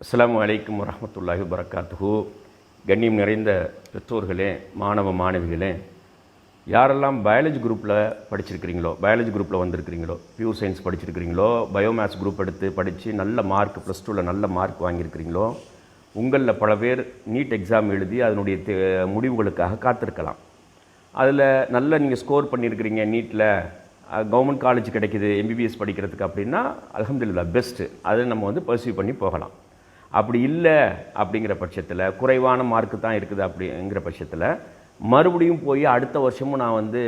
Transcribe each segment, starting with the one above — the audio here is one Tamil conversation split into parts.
அஸ்லாம் அலைக்கும் வரமத்துல்லாஹி வரகாத்துஹு கண்ணியம் நிறைந்த பெற்றோர்களே மாணவ மாணவிகளே யாரெல்லாம் பயாலஜி குரூப்பில் படிச்சிருக்கிறீங்களோ பயாலஜி குரூப்பில் வந்திருக்கிறீங்களோ பியூர் சயின்ஸ் படிச்சிருக்கிறீங்களோ பயோமேத்ஸ் குரூப் எடுத்து படித்து நல்ல மார்க் ப்ளஸ் டூவில் நல்ல மார்க் வாங்கியிருக்கிறீங்களோ உங்களில் பல பேர் நீட் எக்ஸாம் எழுதி அதனுடைய தே- முடிவுகளுக்காக காத்திருக்கலாம். அதில் நல்ல நீங்கள் ஸ்கோர் பண்ணியிருக்கிறீங்க நீட்டில் கவர்மெண்ட் காலேஜ் கிடைக்கிது எம்பிபிஎஸ் படிக்கிறதுக்கு அப்படின்னா அலமதுல்லா பெஸ்ட்டு அதை நம்ம வந்து பர்சியூ பண்ணி போகலாம். அப்படி இல்லை அப்படிங்கிற பட்சத்தில் குறைவான மார்க்கு தான் இருக்குது அப்படிங்கிற பட்சத்தில் மறுபடியும் போய் அடுத்த வருஷமும் நான் வந்து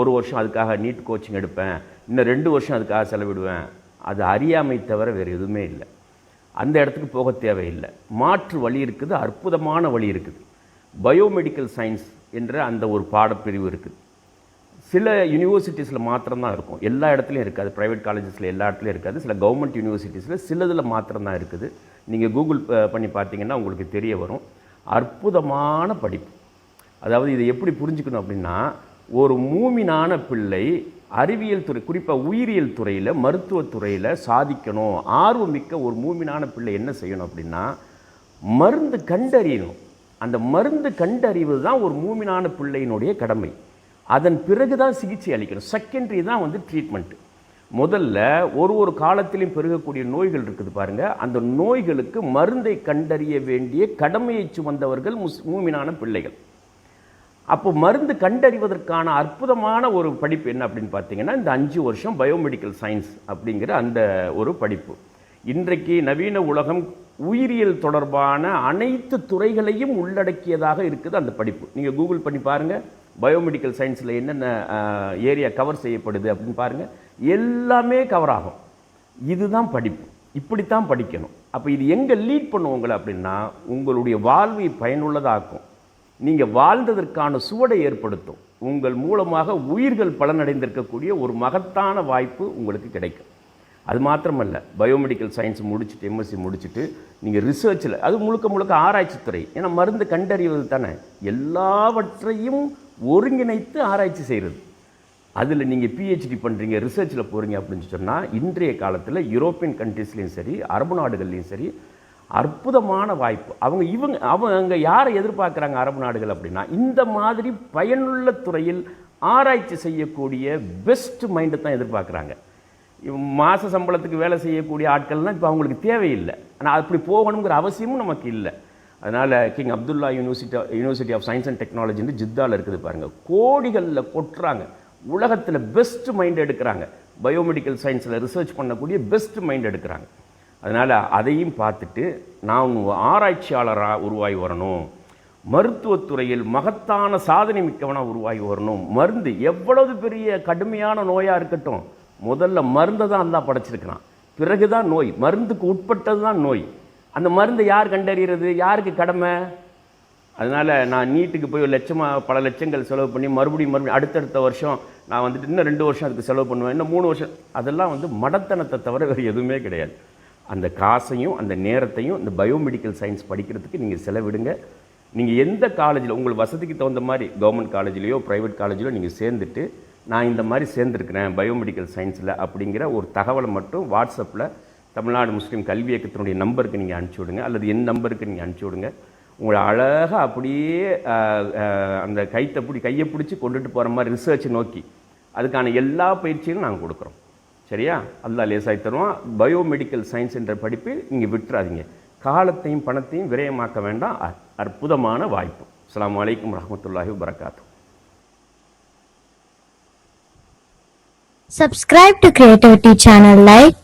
ஒரு வருஷம் அதுக்காக நீட் கோச்சிங் எடுப்பேன் இன்னும் ரெண்டு வருஷம் அதுக்காக செலவிடுவேன். அது அறியாமை தவிர வேறு எதுவுமே இல்லை. அந்த இடத்துக்கு போக தேவையில்லை. மாற்று வழி இருக்குது அற்புதமான வழி இருக்குது. பயோமெடிக்கல் சயின்ஸ் என்ற அந்த ஒரு பாடப்பிரிவு இருக்குது. சில யூனிவர்சிட்டிஸில் மாத்திரம்தான் இருக்கும். எல்லா இடத்துலையும் இருக்காது. ப்ரைவேட் காலேஜஸில் எல்லா இடத்துலையும் இருக்காது. சில கவர்மெண்ட் யூனிவர்சிட்டிஸில் சிலதில் மாத்திரம்தான் இருக்குது. நீங்கள் கூகுள் பண்ணி பார்த்தீங்கன்னா உங்களுக்கு தெரிய வரும். அற்புதமான படிப்பு. அதாவது இதை எப்படி புரிஞ்சுக்கணும் அப்படின்னா ஒரு மூமினான பிள்ளை அறிவியல் துறை குறிப்பாக உயிரியல் துறையில் மருத்துவத்துறையில் சாதிக்கணும். ஆர்வமிக்க ஒரு மூமினான பிள்ளை என்ன செய்யணும் அப்படின்னா மருந்து கண்டறியணும். அந்த மருந்து கண்டறிவது தான் ஒரு மூமினான பிள்ளையினுடைய கடமை. அதன் பிறகு தான் சிகிச்சை அளிக்கணும். செகண்டரி தான் வந்து ட்ரீட்மெண்ட்டு முதல்ல ஒரு ஒரு காலத்திலும் பெருகக்கூடிய நோய்கள் இருக்குது பாருங்கள் அந்த நோய்களுக்கு மருந்தை கண்டறிய வேண்டிய கடமையை சுமந்தவர்கள் முஸ் மூமினான பிள்ளைகள். அப்போ மருந்து கண்டறிவதற்கான அற்புதமான ஒரு படிப்பு என்ன அப்படின்னு பார்த்தீங்கன்னா இந்த அஞ்சு வருஷம் பயோமெடிக்கல் சயின்ஸ் அப்படிங்கிற அந்த ஒரு படிப்பு. இன்றைக்கு நவீன உலகம் உயிரியல் தொடர்பான அனைத்து துறைகளையும் உள்ளடக்கியதாக இருக்குது அந்த படிப்பு. நீங்கள் கூகுள் பண்ணி பாருங்கள் பயோமெடிக்கல் சயின்ஸில் என்னென்ன ஏரியா கவர் செய்யப்படுது அப்படின்னு பாருங்கள் எல்லாமே கவர் ஆகும். இதுதான் படிப்பு. இப்படித்தான் படிக்கணும். அப்போ இது எங்கே லீட் பண்ணும் உங்களை அப்படின்னா உங்களுடைய வாழ்வை பயனுள்ளதாக்கும். நீங்கள் வாழ்ந்ததற்கான சுவடை ஏற்படுத்தும். உங்கள் மூலமாக உயிர்கள் பலனடைந்திருக்கக்கூடிய ஒரு மகத்தான வாய்ப்பு உங்களுக்கு கிடைக்கும். அது மாத்திரமல்ல பயோமெடிக்கல் சயின்ஸ் முடிச்சுட்டு எம்எஸ்சி முடிச்சுட்டு நீங்கள் ரிசர்ச்சில் அது முழுக்க முழுக்க ஆராய்ச்சித்துறை. ஏன்னா மருந்து கண்டறிவது தானே எல்லாவற்றையும் ஒருங்கிணைத்து ஆராய்ச்சி செய்கிறது அதில் நீங்கள் பிஹெச்டி பண்ணுறீங்க ரிசர்ச்சில் போகிறீங்க அப்படின்னு சொன்னால் இன்றைய காலத்தில் யூரோப்பியன் கண்ட்ரீஸ்லேயும் சரி அரபு நாடுகள்லேயும் சரி அற்புதமான வாய்ப்பு. அவங்க இவங்க அவங்க யாரை எதிர்பார்க்குறாங்க அரபு நாடுகள் அப்படின்னா இந்த மாதிரி பயனுள்ள துறையில் ஆராய்ச்சி செய்யக்கூடிய பெஸ்ட் மைண்டை தான் எதிர்பார்க்குறாங்க. மாத சம்பளத்துக்கு வேலை செய்யக்கூடிய ஆட்கள்லாம் இப்போ அவங்களுக்கு தேவையில்லை. ஆனால் அப்படி போகணுங்கிற அவசியமும் நமக்கு இல்லை. அதனால் King Abdullah university university of science and டெக்னாலஜின்னு ஜித்தாவில் இருக்குது பாருங்கள் கோடிகளில் கொட்டுறாங்க. உலகத்தில் பெஸ்ட் மைண்ட் எடுக்கிறாங்க. பயோமெடிக்கல் சயின்ஸில் ரிசர்ச் பண்ணக்கூடிய பெஸ்ட் மைண்ட் எடுக்கிறாங்க. அதனால் அதையும் பார்த்துட்டு நான் ஆராய்ச்சியாளராக உருவாகி வரணும். மருத்துவத்துறையில் மகத்தான சாதனை மிக்கவனாக உருவாகி வரணும். மருந்து எவ்வளவு பெரிய கடுமையான நோயாக இருக்கட்டும். முதல்ல மருந்தை தான் அந்த படைச்சிருக்கிறான். பிறகு தான் நோய். மருந்துக்கு உட்பட்டது தான் நோய். அந்த மருந்தை யார் கண்டறிகிறது? யாருக்கு கடமை? அதனால் நான் நீட்டுக்கு போய் ஒரு லட்சமாக பல லட்சங்கள் செலவு பண்ணி மறுபடியும் மறுபடியும் அடுத்தடுத்த வருஷம் நான் வந்துட்டு இன்னும் ரெண்டு வருஷம் அதுக்கு செலவு பண்ணுவேன். இன்னும் மூணு வருஷம். அதெல்லாம் வந்து மடத்தனத்தை தவிர வேறு எதுவுமே கிடையாது. அந்த காசையும் அந்த நேரத்தையும் இந்த பயோமெடிக்கல் சயின்ஸ் படிக்கிறதுக்கு நீங்கள் செலவிடுங்க. நீங்கள் எந்த காலேஜில் உங்கள் வசதிக்கு தகுந்த மாதிரி கவர்மெண்ட் காலேஜ்லேயோ ப்ரைவேட் காலேஜ்லையோ நீங்கள் சேர்ந்துட்டு நான் இந்த மாதிரி சேர்ந்துருக்கிறேன் பயோமெடிக்கல் சயின்ஸில் அப்படிங்கிற ஒரு தகவலை மட்டும் வாட்ஸ்அப்பில் தமிழ்நாடு முஸ்லீம் கல்வி இயக்கத்தினுடைய நம்பருக்கு நீங்கள் அனுப்பிச்சி விடுங்க. அல்லது என் நம்பருக்கு நீங்கள் அனுப்பிச்சி விடுங்க. உங்களை அழகாக அப்படியே அந்த கைத்தை பிடி கையை பிடிச்சி கொண்டுட்டு போகிற மாதிரி ரிசர்ச் நோக்கி அதுக்கான எல்லா பயிற்சியும் நாங்கள் கொடுக்குறோம். சரியா? அல்லா லேசாய் தருவோம் பயோமெடிக்கல் சயின்ஸ் என்ற படிப்பு நீங்கள் விட்டுறாதீங்க. காலத்தையும் பணத்தையும் விரயமாக்க வேண்டாம். அற்புதமான வாய்ப்பு. அஸ்ஸலாமு வலைக்கம் ரஹமத்துல்லாஹி வபரகாத்து Subscribe to Creativity channel, like,